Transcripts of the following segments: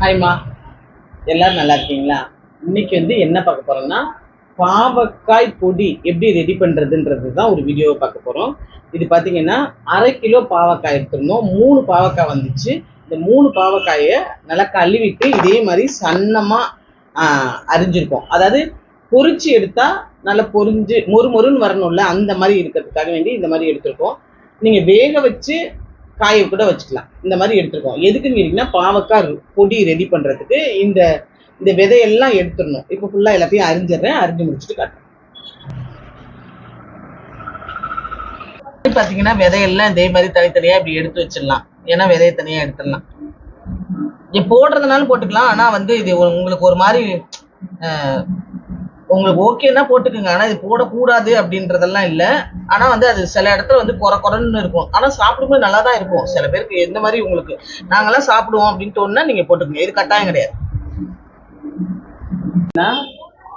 ஹாய்மா எல்லாரும் நல்லா இருக்கீங்களா? இன்னைக்கு வந்து என்ன பார்க்க போறோம்னா பாவக்காய் பொடி எப்படி ரெடி பண்ணுறதுன்றது தான் ஒரு வீடியோவை பார்க்க போகிறோம் இது பார்த்தீங்கன்னா அரை கிலோ பாவக்காய் எடுத்துருந்தோம். மூணு பாவக்காய் வந்துச்சு. இந்த மூணு பாவக்காயை நல்லா கழுவிட்டு இதே மாதிரி சன்னமாக அரிஞ்சிருக்கோம். அதாவது பொறிச்சு எடுத்தால் நல்லா பொறிஞ்சு மொறு மொறுன்னு வரணும்ல அந்த மாதிரி இருக்கிறதுக்காக வேண்டி இந்த மாதிரி எடுத்திருக்கோம். நீங்கள் வேக வச்சு காய கூட வச்சுக்கலாம். இந்த மாதிரி எடுத்துருக்கோம். எதுக்குன்னு கேட்டிங்கன்னா பாவக்காய் பொடி ரெடி பண்ணுறதுக்கு இந்த இந்த விதையெல்லாம் எடுத்துடணும். இப்போ ஃபுல்லாக எல்லாத்தையும் அரிஞ்சிடுறேன். அரிஞ்சு முடிச்சுட்டு காட்டுறேன். பார்த்தீங்கன்னா விதையெல்லாம் இதே மாதிரி தனித்தனியாக இப்படி எடுத்து வச்சிடலாம். ஏன்னா விதையை தனியாக எடுத்துடலாம். நீ போடுறதுனாலும் போட்டுக்கலாம். ஆனால் வந்து இது உங்களுக்கு ஒரு மாதிரி உங்களுக்கு ஓகேன்னா போட்டுக்கோங்க. ஆனால் இது போடக்கூடாது அப்படின்றதெல்லாம் இல்லை. ஆனால் வந்து அது சில இடத்துல வந்து குறை குறைன்னு இருக்கும். ஆனால் சாப்பிடும்போது நல்லா தான் இருக்கும். சில பேருக்கு எந்த மாதிரி உங்களுக்கு நாங்கெல்லாம் சாப்பிடுவோம் அப்படின்னு தோணுனா நீங்கள் போட்டுக்கோங்க. இது கட்டாயம் கிடையாது.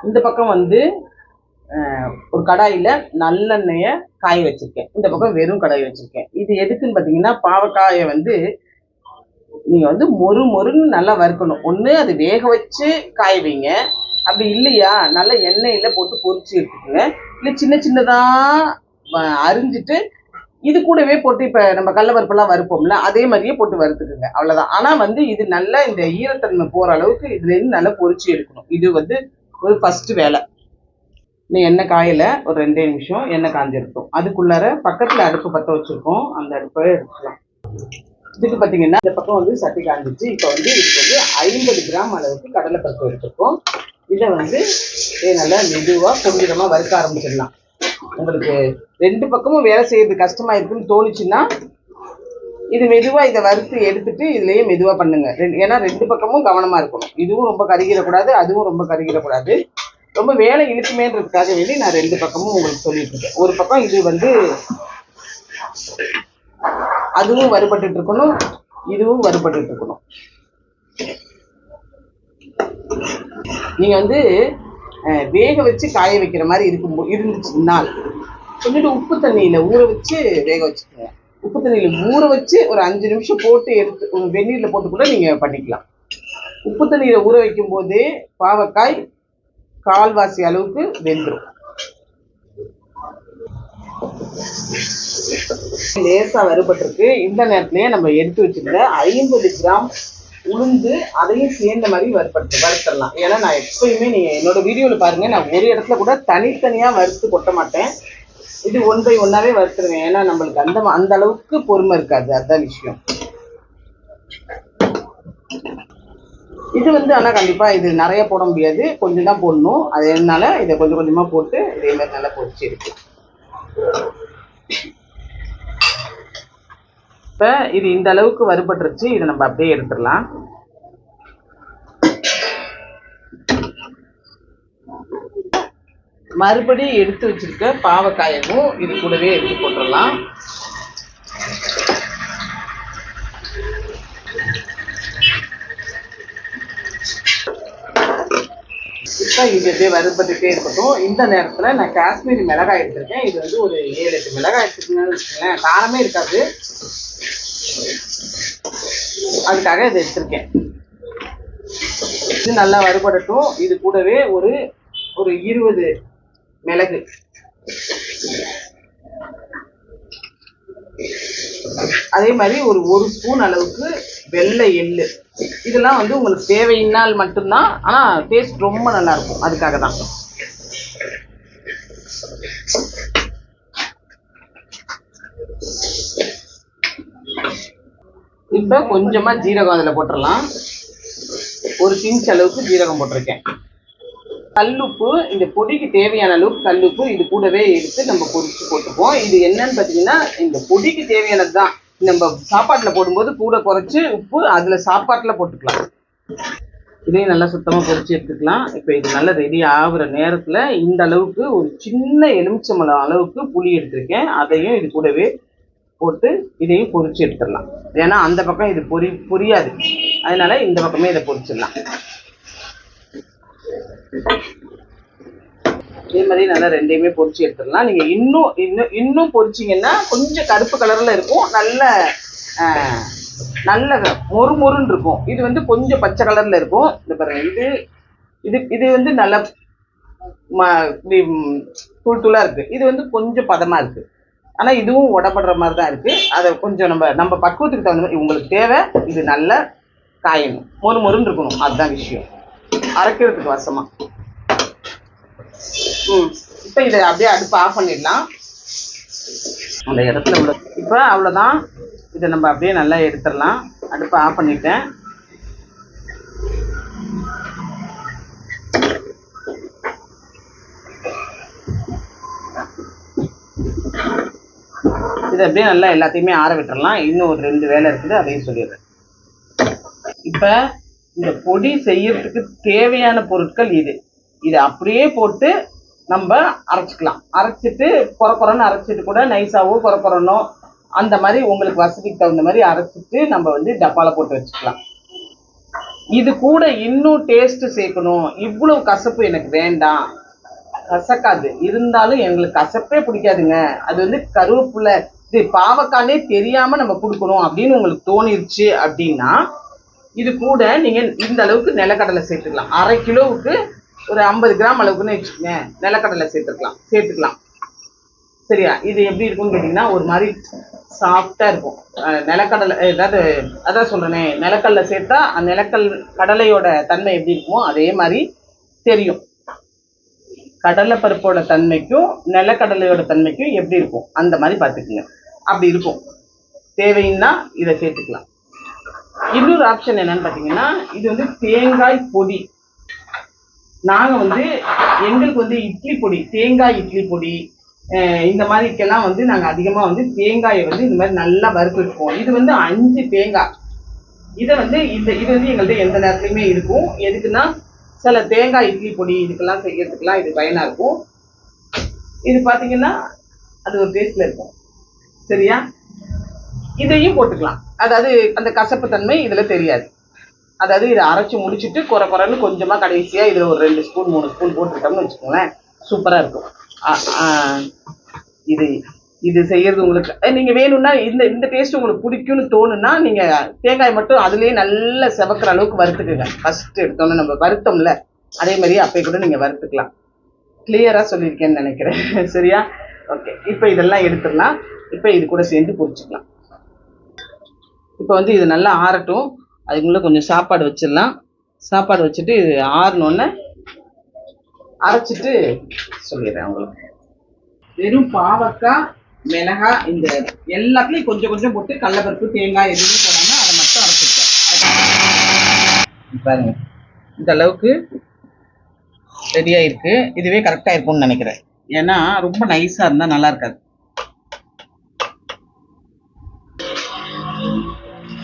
இந்த பக்கம் வந்து ஒரு கடாயில நல்லெண்ணெய காய வச்சிருக்கேன். இந்த பக்கம் வெறும் கடாய் வச்சிருக்கேன். இது எதுக்குன்னு பார்த்தீங்கன்னா பாவக்காயை வந்து நீங்க வந்து மொறு மொறுன்னு நல்லா வறுக்கணும். ஒண்ணு அது வேக வச்சு காய வைங்க. அப்படி இல்லையா? நல்ல எண்ணெயில் போட்டு பொறிச்சு எடுத்துக்கோங்க. இல்லை சின்ன சின்னதாக அரிஞ்சிட்டு இது கூடவே போட்டு இப்போ நம்ம கடலப்பருப்பெல்லாம் வறுப்போம்ல அதே மாதிரியே போட்டு வறுத்துக்குங்க. அவ்வளோதான் ஆனால் வந்து இது நல்லா இந்த ஈரத்தன்மை போகிற அளவுக்கு இதுலேருந்து நல்லா பொரிச்சு எடுக்கணும். இது வந்து ஒரு ஃபஸ்ட்டு வேலை. இன்னும் எண்ணெய் காயில் ஒரு ரெண்டே நிமிஷம். எண்ணெய் காஞ்சிருக்கும் அதுக்குள்ளார பக்கத்தில் அடுப்பு பற்ற வச்சுருக்கோம். அந்த அடுப்பை எடுத்துக்கலாம். இதுக்கு பார்த்தீங்கன்னா இந்த பக்கம் வந்து சட்டி காஞ்சிச்சு இப்போ வந்து இதுக்கு வந்து ஐம்பது கிராம் அளவுக்கு கடலைப்பருப்பு எடுத்துருக்கோம். இதை வந்து நல்லா மெதுவாக கொஞ்சமாக வறுக்க ஆரம்பிச்சிடலாம். உங்களுக்கு ரெண்டு பக்கமும் வேலை செய்யறது கஷ்டமாக இருக்குன்னு தோணுச்சுன்னா இது மெதுவாக இதை வறுத்து எடுத்துட்டு இதுலேயே மெதுவாக பண்ணுங்க. ரெண்டு- ஏன்னா ரெண்டு பக்கமும் கவனமாக இருக்கணும். இதுவும் ரொம்ப கருகிடக்கூடாது அதுவும் ரொம்ப கருகிடக்கூடாது. ரொம்ப வேலை இழுக்குமேன்றதுக்காக வேண்டி நான் ரெண்டு பக்கமும் உங்களுக்கு சொல்லிட்டு இருக்கேன். ஒரு பக்கம் இது வந்து அதுவும் வறுபட்டு இருக்கணும் இதுவும் வறுபட்டு இருக்கணும். நீங்க வந்து வேக வச்சு காய வைக்கிற மாதிரி இருக்கும் இருந்துச்சுனால் சொல்லிட்டு உப்பு தண்ணியில ஊற வச்சு வேக வச்சுக்கோங்க. உப்பு தண்ணியில ஊற வச்சு ஒரு அஞ்சு நிமிஷம் போட்டு எடுத்து வெந்நீர்ல போட்டு கூட நீங்க பண்ணிக்கலாம். உப்பு தண்ணியில ஊற வைக்கும் போது பாவக்காய் கால்வாசி அளவுக்கு வெந்துடும் லேசா வறுபட்டிருக்கு. இந்த நேரத்திலேயே நம்ம எடுத்து வச்சிருந்த ஐம்பது கிராம் உளுந்து அதையும் சேர்ந்த மாதிரி வறுபடுத்து வறுத்துடலாம். ஏன்னா நான் எப்பயுமே நீ என்னோட வீடியோவில் பாருங்க நான் ஒரு இடத்துல கூட தனித்தனியா வறுத்து கொட்ட மாட்டேன். இது ஒன் பை ஒன்னாவே வறுத்துருவேன். ஏன்னா நம்மளுக்கு அந்த அந்த அளவுக்கு பொறுமை இருக்காது. அதுதான் விஷயம். இது வந்து ஆனா கண்டிப்பா இது நிறைய போட முடியாது. கொஞ்சம் தான் போடணும். அதனால இதை கொஞ்சம் கொஞ்சமா போட்டு இதே மாதிரி நல்லா பொறிச்சு இருக்கு இப்போ இது இந்த அளவுக்கு வறுபட்டுருச்சு இதை நம்ம அப்படியே எடுத்துடலாம். மறுபடியும் எடுத்து வச்சிருக்க பாவக்காயவும் இது கூடவே எடுத்து போட்டுடலாம். இப்போ இது அப்படியே வறுபட்டுட்டே இருக்கட்டும். இந்த நேரத்தில் நான் காஷ்மீரி மிளகாய் எடுத்திருக்கேன். இது வந்து ஒரு ஏழு எட்டு மிளகாய் எடுத்துக்கணும்னு வச்சுக்கோங்களேன். காரமே இருக்காது. அதுக்காக இதை எடுத்திருக்கேன். இது நல்லா வறுபடட்டும். இது கூடவே ஒரு ஒரு இருபது மிளகு. அதே மாதிரி ஒரு ஒரு ஸ்பூன் அளவுக்கு வெள்ளை எள்ளு. இதெல்லாம் வந்து உங்களுக்கு தேவையினால் மட்டும்தான் ஆனா டேஸ்ட் ரொம்ப நல்லா இருக்கும். அதுக்காக தான் இப்போ கொஞ்சமா ஜீரகம் அதுல போட்டுடலாம் ஒரு பிஞ்ச் அளவுக்கு ஜீரகம் போட்டிருக்கேன். கல்லுப்பு இந்த பொடிக்கு தேவையான அளவுக்கு கல்லுப்பு இது கூடவே எடுத்து நம்ம பொரிச்சு போட்டுப்போம் இது என்னன்னு பார்த்தீங்கன்னா இந்த பொடிக்கு தேவையானது தான் நம்ம சாப்பாட்டில் போடும்போது கூட குறைச்சு உப்பு அதில் சாப்பாட்டில் போட்டுக்கலாம். இதையும் நல்லா சுத்தமாக பொரிச்சு எடுத்துக்கலாம். இப்போ இது நல்லா ரெடி ஆகுற நேரத்தில் இந்த அளவுக்கு ஒரு சின்ன எலுமிச்சம்பழம் அளவுக்கு புளி எடுத்திருக்கேன். அதையும் இது கூடவே போட்டு இதையும் பொரிச்சு எடுத்துடலாம். ஏன்னா அந்த பக்கம் இது பொரி புரியாது. அதனால இந்த பக்கமே இதை பொரிச்சிடலாம் இதே மாதிரி நல்லா ரெண்டையுமே பொரிச்சு எடுத்துடலாம். நீங்க இன்னும் இன்னும் இன்னும் பொரிச்சீங்கன்னா கொஞ்சம் கருப்பு கலர்ல இருக்கும். நல்ல ஆஹ், நல்ல மொறு மொறுன்னு இருக்கும். இது வந்து கொஞ்சம் பச்சை கலர்ல இருக்கும். இந்த பாருங்க இது இது இது வந்து நல்ல தூள் தூளா இருக்கு. இது வந்து கொஞ்சம் பதமா இருக்கு. ஆனா இதுவும் உடப்படுற மாதிரி தான் இருக்கு. அதை கொஞ்சம் நம்ம நம்ம பக்குவத்துக்கு தகுந்த மாதிரி உங்களுக்கு தேவை இது நல்ல காயணும் மொறு மொறுன்னு இருக்கணும். அதுதான் விஷயம். அரைக்கிறதுக்கு வசமாக ம். இப்போ இதை அப்படியே அடுப்பு ஆஃப் பண்ணிடலாம். அந்த இடத்துல உள்ள இப்போ அவ்வளோதான் இதை நம்ம அப்படியே நல்லா எடுத்துடலாம். அடுப்பை ஆஃப் பண்ணிட்டேன். இதை அப்படியே நல்லா எல்லாத்தையுமே ஆற விட்டுறலாம். இன்னும் ஒரு ரெண்டு வேலை இருக்குது அதையும் சொல்லிடுறேன். இப்போ இந்த பொடி செய்யறதுக்கு தேவையான பொருட்கள் இது. இதை அப்படியே போட்டு நம்ம அரைச்சிக்கலாம். அரைச்சிட்டு குறை குறைன்னு அரைச்சிட்டு கூட நைஸாவோ குறை குறைனோ அந்த மாதிரி உங்களுக்கு வசதிக்கு தகுந்த மாதிரி அரைச்சிட்டு நம்ம வந்து டப்பாவில் போட்டு வச்சுக்கலாம். இது கூட இன்னும் டேஸ்ட் சேர்க்கணும். இவ்வளோ கசப்பு எனக்கு வேண்டாம். கசக்காது. இருந்தாலும் எங்களுக்கு கசப்பே பிடிக்காதுங்க. அது வந்து கருவேப்பிலை இது பாவக்காய்னே தெரியாம நம்ம கொடுக்கணும் அப்படின்னு உங்களுக்கு தோணிருச்சு அப்படின்னா இது கூட நீங்க இந்த அளவுக்கு நிலக்கடலை சேர்த்துக்கலாம். அரை கிலோவுக்கு ஒரு ஐம்பது கிராம் அளவுக்குன்னு வச்சுக்கோங்க நிலக்கடலை சேர்த்துக்கலாம் சேர்த்துக்கலாம். சரியா? இது எப்படி இருக்கும்னு கேட்டிங்கன்னா ஒரு மாதிரி சாஃப்டா இருக்கும். நிலக்கடலை ஏதாவது அதான் சொல்றேனே நிலக்கடலை சேர்த்தா அந்த நிலக்கல் கடலையோட தன்மை எப்படி இருக்குமோ அதே மாதிரி தெரியும். கடலை பருப்போட தன்மைக்கும் நிலக்கடலையோட தன்மைக்கும் எப்படி இருக்கும்? அந்த மாதிரி பார்த்துக்குங்க. அப்படி இருக்கும். தேவைன்னா இதை சேர்த்துக்கலாம். இன்னொரு ஆப்ஷன் என்னன்னு பார்த்தீங்கன்னா இது வந்து தேங்காய் பொடி. நாங்கள் வந்து எங்களுக்கு வந்து இட்லி பொடி தேங்காய் இட்லி பொடி இந்த மாதிரிக்கெல்லாம் வந்து நாங்கள் அதிகமாக வந்து தேங்காயை வந்து இந்த மாதிரி நல்லா வறுத்து இது வந்து அஞ்சு தேங்காய். இதை வந்து இந்த இது வந்து எங்கள்கிட்ட எந்த நேரத்துலையுமே இருக்கும். எதுக்குன்னா சில தேங்காய் இட்லி பொடி இதுக்கெல்லாம் செய்யறதுக்கெல்லாம் இது பயனாக இருக்கும். இது பார்த்தீங்கன்னா அது ஒரு டேஸ்ட்டில் இருக்கும். சரியா? இதையும் போட்டுக்கலாம். அதாவது அந்த கசப்பு தன்மை இதில் தெரியாது. அதாவது இதை அரைச்சி முடிச்சிட்டு குறை குறைன்னு கொஞ்சமாக கடைசியாக இதில் ஒரு ரெண்டு ஸ்பூன் மூணு ஸ்பூன் போட்டுக்கிட்டோம்னு வச்சுக்கோங்களேன். சூப்பராக இருக்கும். இது இது செய்யறது உங்களுக்கு நீங்கள் நீங்க வேணும்னா இந்த இந்த டேஸ்ட் உங்களுக்கு பிடிக்கும்னு தோணுன்னா நீங்க தேங்காய் மட்டும் அதுலேயே நல்லா செவக்கிற அளவுக்கு வறுத்துக்குங்க. ஃபர்ஸ்ட் எடுத்தோன்னே நம்ம வருத்தம்ல அதே மாதிரி அப்போ கூட நீங்கள் வறுத்துக்கலாம். கிளியராக சொல்லியிருக்கேன்னு நினைக்கிறேன். சரியா? ஓகே இப்போ இதெல்லாம் எடுத்துடலாம். இப்போ இது கூட சேர்ந்து பொரிச்சுக்கலாம். இப்போ வந்து இது நல்லா ஆறட்டும். அதுக்குள்ளே கொஞ்சம் சாப்பாடு வச்சிடலாம். சாப்பாடு வச்சுட்டு இது ஆறினோடனே அரைச்சிட்டு சொல்லிடுறேன் உங்களுக்கு. வெறும் பாவக்காய் மிளகாய் இந்த எல்லாத்துலேயும் கொஞ்சம் கொஞ்சம் போட்டு கடலப்பருப்பு தேங்காய் எதுவுமே போடாமல் அதை மட்டும் அரைச்சிருக்கேன் பாருங்க. இந்த அளவுக்கு ரெடியாக இருக்குது இதுவே கரெக்டாக இருக்கும்னு நினைக்கிறேன். ஏன்னா ரொம்ப நைஸாக இருந்தால் நல்லா இருக்காது.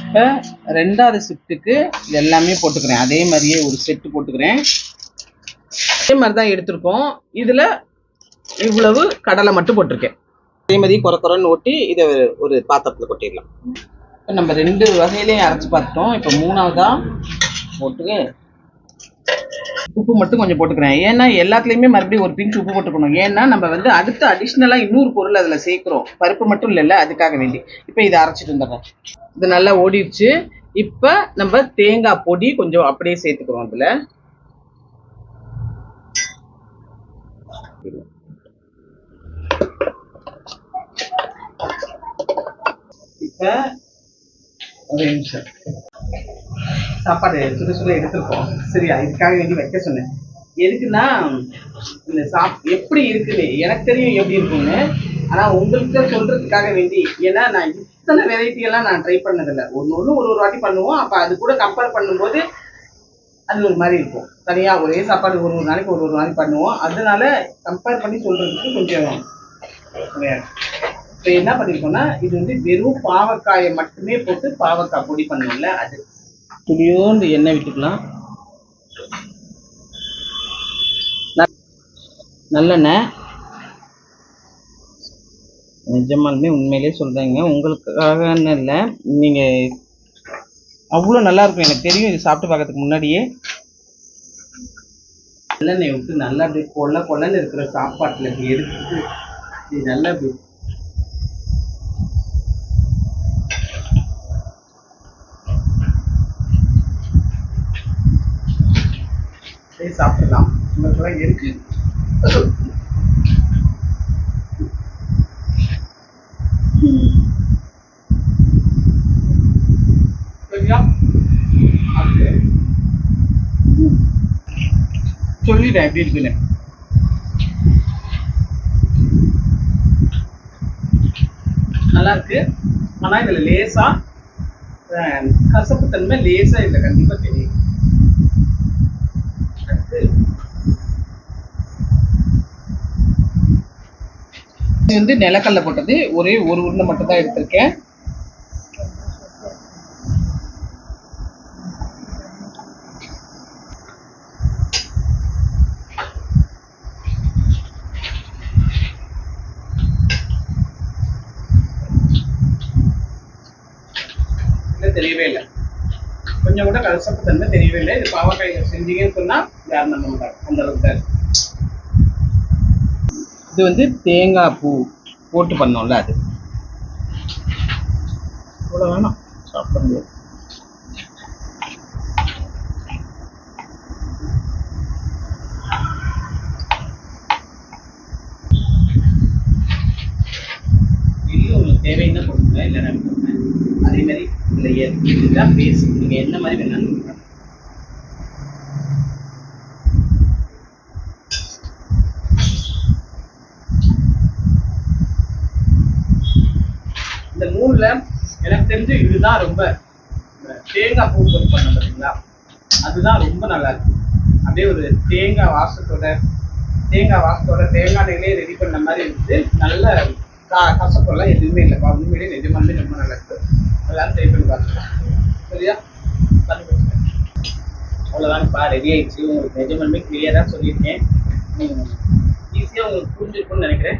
இப்போ ரெண்டாவது ஷிஃப்ட்டுக்கு இது எல்லாமே போட்டுக்கிறேன். அதே மாதிரியே ஒரு செட்டு போட்டுக்கிறேன். அதே மாதிரி தான் எடுத்திருக்கோம். இதில் இவ்வளவு கடலை மட்டும் போட்டிருக்கேன். அதே மாதிரி குறை குறைன்னு ஓட்டி இதை ஒரு பாத்திரத்தில் கொட்டிடலாம். இப்போ நம்ம ரெண்டு வகையிலையும் அரைச்சி பார்த்துட்டோம். இப்போ மூணாவதா போட்டு உப்பு மட்டும் கொஞ்சம் போட்டுக்கிறேன். ஏன்னா எல்லாத்துலேயுமே மறுபடியும் ஒரு பிஞ்சு உப்பு போட்டுக்கணும். ஏன்னா நம்ம வந்து அடுத்து அடிஷ்னலாக இன்னொரு பொருள் அதில் சேர்க்குறோம். பருப்பு மட்டும் இல்லைல்ல அதுக்காக வேண்டி. இப்போ இதை அரைச்சிட்டு வந்துடுறேன். இது நல்லா ஓடிடுச்சு. இப்போ நம்ம தேங்காய் பொடி கொஞ்சம் அப்படியே சேர்த்துக்கிறோம் அதில். இப்போ ஒரு நிமிஷம். சாப்பாடு சுட சுட எடுத்திருக்கோம். சரியா? இதுக்காக வேண்டி வைக்க சொன்னேன். எதுக்குன்னா இந்த சாப் எப்படி இருக்குன்னு எனக்கு தெரியும் எப்படி இருக்கும்னு. ஆனா உங்களுக்கு சொல்றதுக்காக வேண்டி ஏன்னா நான் இத்தனை வெரைட்டி எல்லாம் நான் ட்ரை பண்ணதில்லை. ஒன்று ஒன்று ஒரு ஒரு வாட்டி பண்ணுவோம். அப்போ அது கூட கம்பேர் பண்ணும்போது அது ஒரு மாதிரி இருக்கும். தனியா ஒரே சாப்பாடு ஒரு ஒரு நாளைக்கு ஒரு ஒரு நாளைக்கு பண்ணுவோம். அதனால கம்பேர் பண்ணி சொல்றதுக்கு கொஞ்சம் இப்போ என்ன பண்ணிருக்கோம்னா இது வந்து வெறும் பாவக்காயை மட்டுமே போட்டு பாவக்காய் பொடி பண்ணுவோம்ல அது. துளியோண்டு எண்ணெய் விட்டுக்கலாம். நல்லெண்ணெய். நிஜமாலுமே உண்மையிலே சொல்கிறேங்க உங்களுக்காகன்னு இல்லை நீங்கள் அவ்வளோ நல்லாயிருக்கும் எனக்கு தெரியும் இது சாப்பிட்டு பார்க்கறதுக்கு முன்னாடியே. நல்லெண்ணெய் விட்டு நல்லா அப்படி கொள்ள கொள்ளன்னு இருக்கிற சாப்பாட்டில் இப்படி எடுத்து இது நல்லா அப்படி சாப்பிடலாம். உங்களுக்கு இருக்கு. சரியா அது சொல்லிட்டேன் எப்படி இருக்குன்னு நல்லா இருக்கு. ஆனா இதுல லேசா அஹ், கசப்புத்தன்மை லேசா இதுல கண்டிப்பா தெரியும் அடுத்து இது வந்து நிலக்கல்ல போட்டது. ஒரே ஒரு உருண்டை மட்டும் தான் எடுத்திருக்கேன் தெரியவே இல்லை. கொஞ்சம் கூட கசப்பு தன்மை தெரியவே இல்லை. இது பாவக்காய் செஞ்சீங்கன்னு சொன்னா யார் நம்ப மாட்டாங்க அந்த அளவுக்கு தான் இருக்கு. இது வந்து தேங்காய் பூ போட்டு பண்ணோம்ல அது. இவ்வளோ வேணாம். சாப்பிட முடியாது இல்லை தேவைன்னா போடுங்க இல்லைன்னா விட்டுருங்க அதே மாதிரி இல்லை இதுதான் பேஸ் நீங்கள் என்ன மாதிரி வேணாலும் கொடுக்கலாம் இந்த மூணுல எனக்கு தெரிஞ்சு ரொம்ப தேங்காய் பூ போட்டு பண்ண பார்த்தீங்களா அதுதான் ரொம்ப நல்லா இருக்கு. அப்படியே ஒரு தேங்காய் வாசத்தோட தேங்காய் வாசத்தோட தேங்காய் எண்ணெயிலே ரெடி பண்ண மாதிரி இருந்து நல்ல கா கசப்பெல்லாம் எதுவுமே இல்லைப்பா உண்மையிலே நிஜமாலுமே ரொம்ப நல்லா இருக்கு. அதெல்லாம் ட்ரை பண்ணி பார்த்துக்கலாம். சரியா? பண்ணி அவ்வளோதான்ப்பா ரெடி ஆயிடுச்சு. உங்களுக்கு நிஜமாலுமே கிளியராக சொல்லியிருக்கேன். ஈஸியாக உங்களுக்கு புரிஞ்சிருக்கும்னு நினைக்கிறேன்.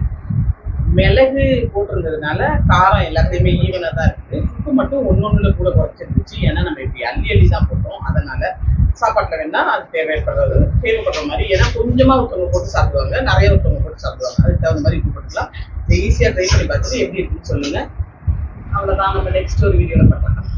மிளகு போட்டிருந்ததுனால காரம் எல்லாத்தையுமே ஈவனாக தான் இருக்குது. உப்பு மட்டும் ஒன்னொன்றுல கூட குறைச்சிருந்துச்சு. ஏன்னா நம்ம இப்படி அள்ளி அள்ளி தான் போட்டோம். அதனால சாப்பாட்டில் வேணா அது தேவைப்படுறது தேவைப்படுற மாதிரி. ஏன்னா கொஞ்சமாக ஒருத்தவங்க போட்டு சாப்பிடுவாங்க. நிறைய ஒருத்தவங்க போட்டு சாப்பிடுவாங்க. அதுக்கு தகுந்த மாதிரி உப்பு போட்டுக்கலாம். இதை ஈஸியாக ட்ரை பண்ணி பார்த்துட்டு எப்படி இருக்குன்னு சொல்லுங்கள் அவ்வளோதான் நம்ம நெக்ஸ்ட் ஒரு வீடியோவில் பார்க்கலாம்.